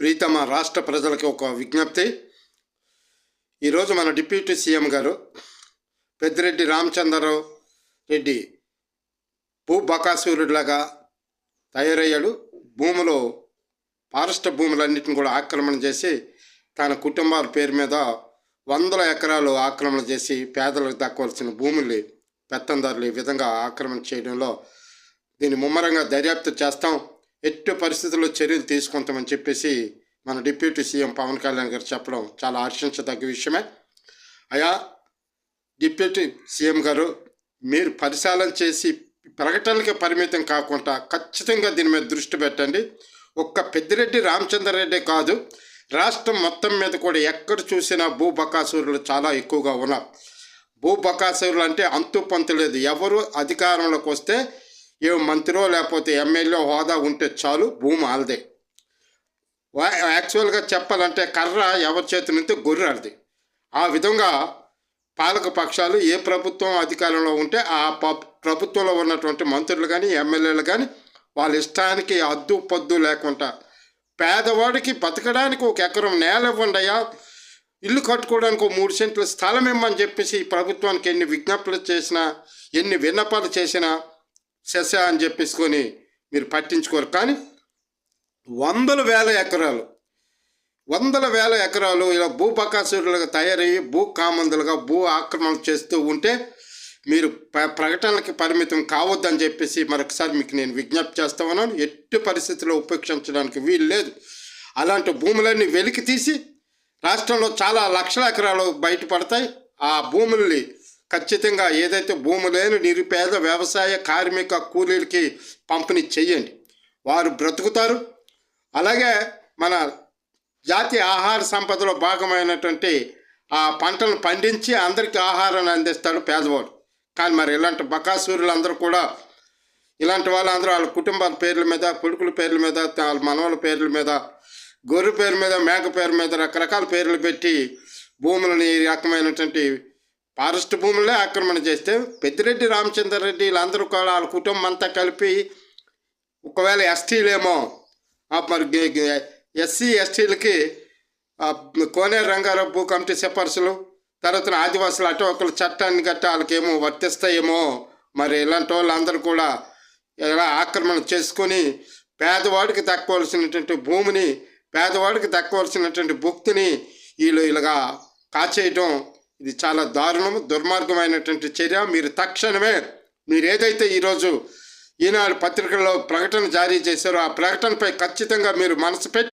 ప్రీతమ రాష్ట్ర ప్రజలకి ఒక విజ్ఞప్తి. ఈరోజు మన డిప్యూటీ సీఎం గారు పెద్దిరెడ్డి రామచంద్రరావు రెడ్డి భూ బకాసూరుడిలాగా తయారయ్యాడు. భూములు ఫారెస్ట్ భూములన్నింటిని కూడా ఆక్రమణ చేసి తన కుటుంబాల పేరు మీద వందల ఎకరాలు ఆక్రమణ చేసి పేదలకు దక్కవలసిన భూముల్ని పెత్తందారులు ఈ విధంగా ఆక్రమణ చేయడంలో దీన్ని ముమ్మరంగా దర్యాప్తు చేస్తాం. ఎట్టి పరిస్థితుల్లో చర్యలు తీసుకుంటామని చెప్పేసి మన డిప్యూటీ సీఎం పవన్ కళ్యాణ్ గారు చెప్పడం చాలా హర్షించదగ్గ విషయమే. అయా డిప్యూటీ సీఎం గారు మీరు పరిశీలన చేసి ప్రకటనలకి పరిమితం కాకుండా ఖచ్చితంగా దీని మీద దృష్టి పెట్టండి. ఒక్క పెద్దిరెడ్డి రామచంద్రరెడ్డి కాదు రాష్ట్రం మొత్తం మీద కూడా ఎక్కడ చూసినా భూ బకాసూరులు చాలా ఎక్కువగా ఉన్నారు. భూ బకాసురులు అంటే అంతు పంతు లేదు. ఎవరు అధికారంలోకి వస్తే ఏ మంత్రో లేకపోతే ఎమ్మెల్యే హోదా ఉంటే చాలు భూమి ఆల్దే. యాక్చువల్గా చెప్పాలంటే కర్ర ఎవరి చేతి నుంచి గొర్రెలది. ఆ విధంగా పాలక పక్షాలు ఏ ప్రభుత్వం అధికారంలో ఉంటే ఆ ప్రభుత్వంలో ఉన్నటువంటి మంత్రులు కానీ ఎమ్మెల్యేలు కానీ వాళ్ళ ఇష్టానికి అద్దు పొద్దు లేకుండా పేదవాడికి బతకడానికి ఒక ఎకరం నేల ఇవ్వండి అయ్యా. ఇల్లు కట్టుకోవడానికి ఒక మూడు సెంట్ల స్థలం ఇమ్మని చెప్పేసి ఈ ప్రభుత్వానికి ఎన్ని విజ్ఞప్తులు చేసినా ఎన్ని విన్నపాలు చేసినా శశ అని చెప్పేసుకొని మీరు పట్టించుకోరు. కానీ వందల వేల ఎకరాలు వందల వేల ఎకరాలు ఇలా భూ తయారయ్యి భూ కామందులుగా భూ ఆక్రమణ చేస్తూ ఉంటే మీరు ప- ప్రకటనలకి పరిమితం కావద్దని చెప్పేసి మరొకసారి మీకు నేను విజ్ఞప్తి చేస్తా ఉన్నాను. ఎట్టి పరిస్థితుల్లో ఉపేక్షించడానికి వీలు లేదు. అలాంటి భూములన్నీ వెలికి తీసి రాష్ట్రంలో చాలా లక్షల ఎకరాలు బయటపడతాయి. ఆ భూముల్ని ఖచ్చితంగా ఏదైతే భూమి లేని నిరుపేద వ్యవసాయ కార్మిక కూలీలకి పంపిణీ చేయండి. వారు బ్రతుకుతారు. అలాగే మన జాతీయ ఆహార సంపదలో భాగమైనటువంటి ఆ పంటను పండించి అందరికీ ఆహారాన్ని అందిస్తాడు పేదవాడు. కానీ మరి ఇలాంటి బకాసూరులు అందరూ కూడా ఇలాంటి వాళ్ళందరూ వాళ్ళ కుటుంబాల పేర్ల మీద కొడుకుల పేర్ల మీద వాళ్ళ మనవల పేర్ల మీద గొర్రె పేరు మీద మేక పేరు మీద రకరకాల పేర్లు పెట్టి భూములని ఈ రకమైనటువంటి ఫారెస్ట్ భూములనే ఆక్రమణ చేస్తే పెద్దిరెడ్డి రామచంద్రరెడ్డి వీళ్ళందరూ కూడా వాళ్ళ కుటుంబం అంతా కలిపి ఒకవేళ ఎస్టీలేమో మరి ఎస్సీ ఎస్టీలకి కోనేరు రంగారావు భూ కమిటీ సిఫార్సులు తర్వాత ఆదివాసులు అటు ఒకళ్ళ చట్టాన్ని గట్ట వాళ్ళకేమో వర్తిస్తాయేమో మరి ఇలాంటి వాళ్ళందరూ కూడా ఇలా ఆక్రమణ చేసుకొని పేదవాడికి దక్కవలసినటువంటి భూమిని పేదవాడికి దక్కవలసినటువంటి భుక్తిని వీళ్ళు ఇలాగా కాచేయటం ఇది చాలా దారుణం దుర్మార్గమైనటువంటి చర్య. మీరు తక్షణమే మీరు ఏదైతే ఈరోజు ఈనాడు పత్రికల్లో ప్రకటన జారీ చేశారో ఆ ప్రకటనపై ఖచ్చితంగా మీరు మనసు పెట్టి